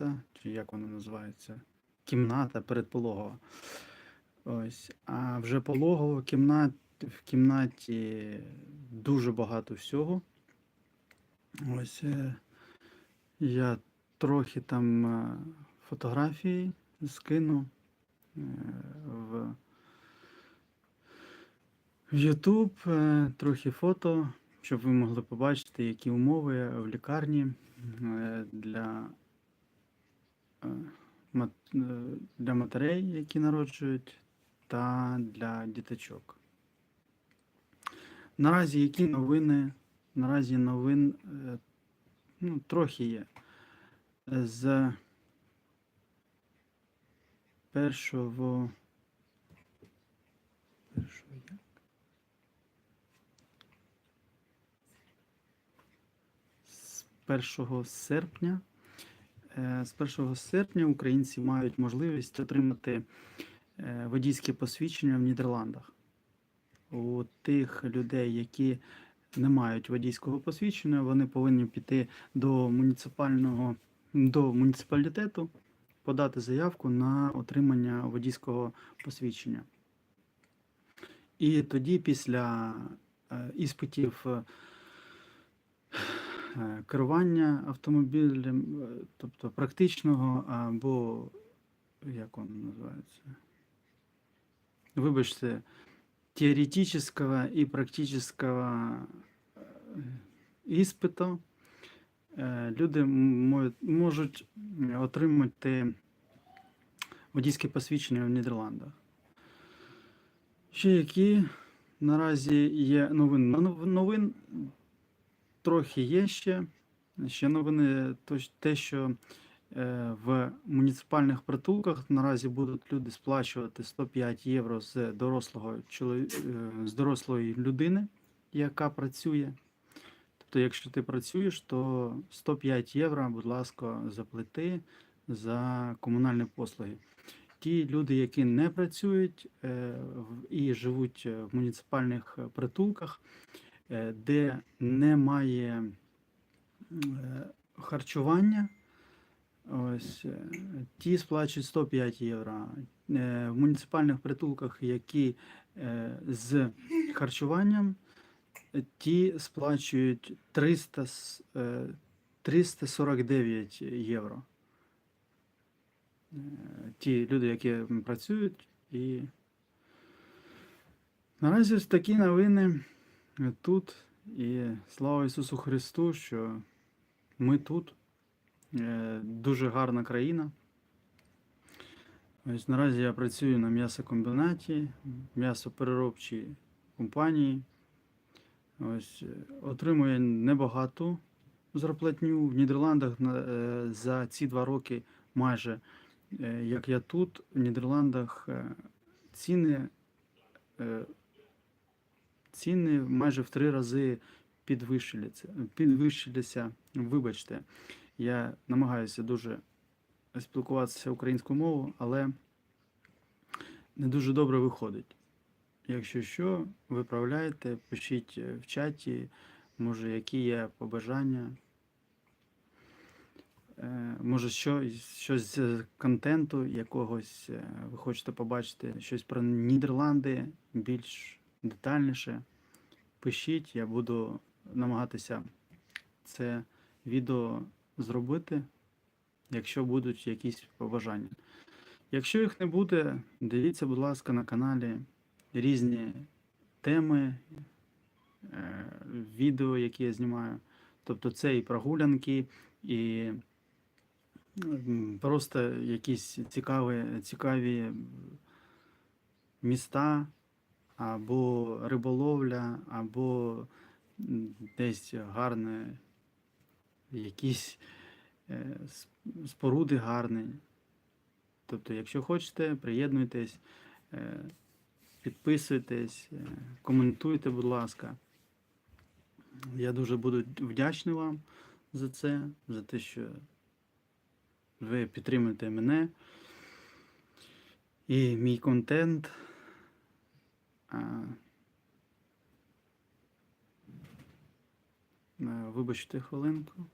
хата, чи як вона називається, кімната передпологова. Ось. А вже пологова кімнат, в кімнаті дуже багато всього. Ось е, я трохи там е, фотографії скину е, в YouTube, трохи фото, щоб ви могли побачити, які умови в лікарні для, для матерей, які народжують, та для діточок. Наразі які новини? Наразі новин е, ну, трохи є. Е, З першого. Першого як? З 1 серпня. Е, З 1 серпня українці мають можливість отримати е, водійське посвідчення в Нідерландах. У тих людей, які не мають водійського посвідчення, вони повинні піти до муніципального до муніципалітету, подати заявку на отримання водійського посвідчення. І тоді, після е, іспитів керування автомобілем, е, тобто практичного або як воно називається? Вибачте, теоретического и практического е, іспиту е, люди можуть отримати водійське посвідчення в Нідерландах. Ще які наразі є новин. Нов- Новин трохи є ще. Ще новини, те, що е, в муніципальних притулках наразі будуть люди сплачувати 105 євро з дорослого е, з дорослої людини, яка працює. Тобто, якщо ти працюєш, то 105 євро, будь ласка, заплати за комунальні послуги. Ті люди, які не працюють е, і живуть в муніципальних притулках, де немає е, харчування, ось е, ті сплачують 105 євро. Е, В муніципальних притулках, які е, з харчуванням, е, ті сплачують 300, е, 349 євро. Е, Ті люди, які працюють, і наразі ось такі новини е, тут. І слава Ісусу Христу, що ми тут. Е, Дуже гарна країна. Ось наразі я працюю на м'ясокомбінаті, м'ясопереробчій компанії. Ось е, отримує небагато зарплатню в Нідерландах е, за ці два роки майже як я тут, в Нідерландах ціни, ціни майже в три рази підвищилися. підвищилися. Вибачте, я намагаюся дуже спілкуватися українською мовою, але не дуже добре виходить. Якщо що, виправляйте, пишіть е, в чаті, може, які є побажання. Е, Може, що, щось з контенту якогось е, ви хочете побачити, щось про Нідерланди більш детальніше. Пишіть, я буду намагатися це відео зробити, якщо будуть якісь побажання. Якщо їх не буде, дивіться, будь ласка, на каналі різні теми, е, відео, які я знімаю. Тобто це і прогулянки, і просто якісь цікаві, цікаві міста, або риболовля, або десь гарне, якісь е, споруди гарні. Тобто, якщо хочете, приєднуйтесь, е, підписуйтесь, е, коментуйте, будь ласка. Я дуже буду вдячний вам за це, за те, що ви підтримуєте мене і мій контент. А, е, Вибачте хвилинку.